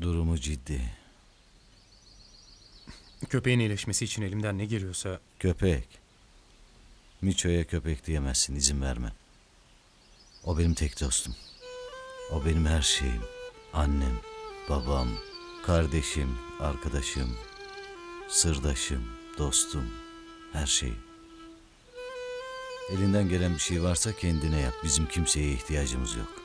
Durumu ciddi. Köpeğin iyileşmesi için elimden ne geliyorsa Köpek. Miço'ya köpek diyemezsin, izin vermem. O benim tek dostum. O benim her şeyim. Annem, babam, kardeşim, arkadaşım, sırdaşım, dostum, her şey. Elinden gelen bir şey varsa kendine yap. Bizim kimseye ihtiyacımız yok.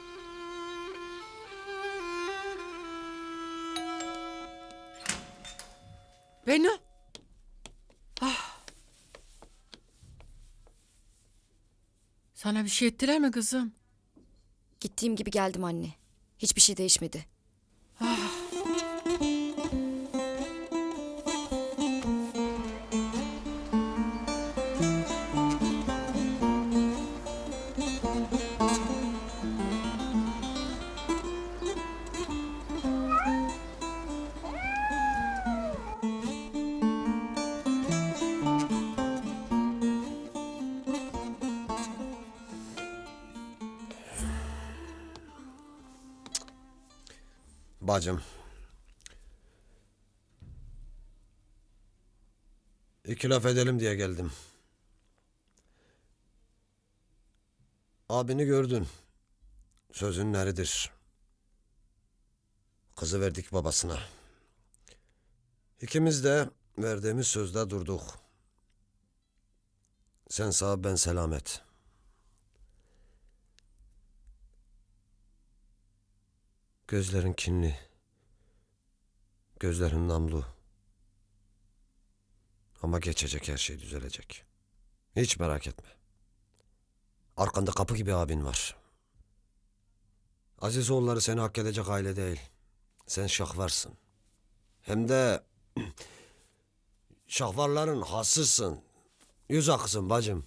Bennu. Ah. Sana bir şey ettiler mi kızım? Gittiğim gibi geldim anne. Hiçbir şey değişmedi. Bacım. İki laf edelim diye geldim. Abini gördün. Sözün neridir? Kızı verdik babasına. İkimiz de verdiğimiz sözde durduk. Sen sağ ben selamet. Gözlerin kinli. Gözlerin namlu. Ama geçecek her şey düzelecek. Hiç merak etme. Arkanda kapı gibi abin var. Aziz oğulları seni hak edecek aile değil. Sen şahvarsın. Hem de şahvarların hasısın. Yüz akısın bacım.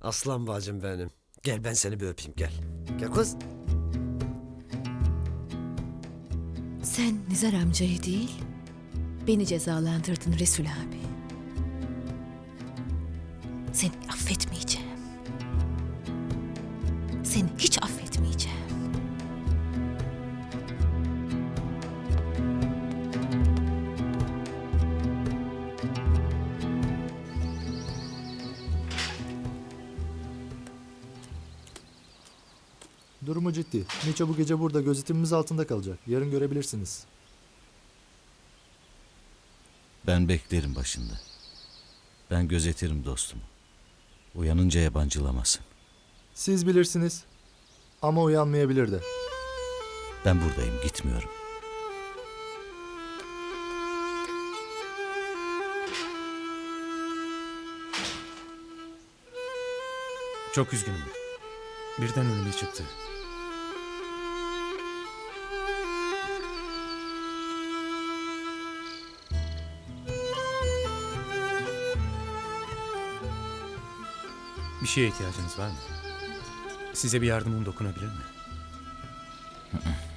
Aslan bacım benim. Gel ben seni bir öpeyim gel. Gel kız. Sen Nizar amcayı değil, beni cezalandırdın Resul abi. Seni affetmeyeceğim. Durumu ciddi. Miço bu gece burada gözetimimiz altında kalacak. Yarın görebilirsiniz. Ben beklerim başında. Ben gözetirim dostumu. Uyanınca yabancılamasın. Siz bilirsiniz. Ama uyanmayabilir de. Ben buradayım, gitmiyorum. çok üzgünüm. Birden önüme çıktı. Bir şeye ihtiyacınız var mı? Size bir yardımım dokunabilir mi?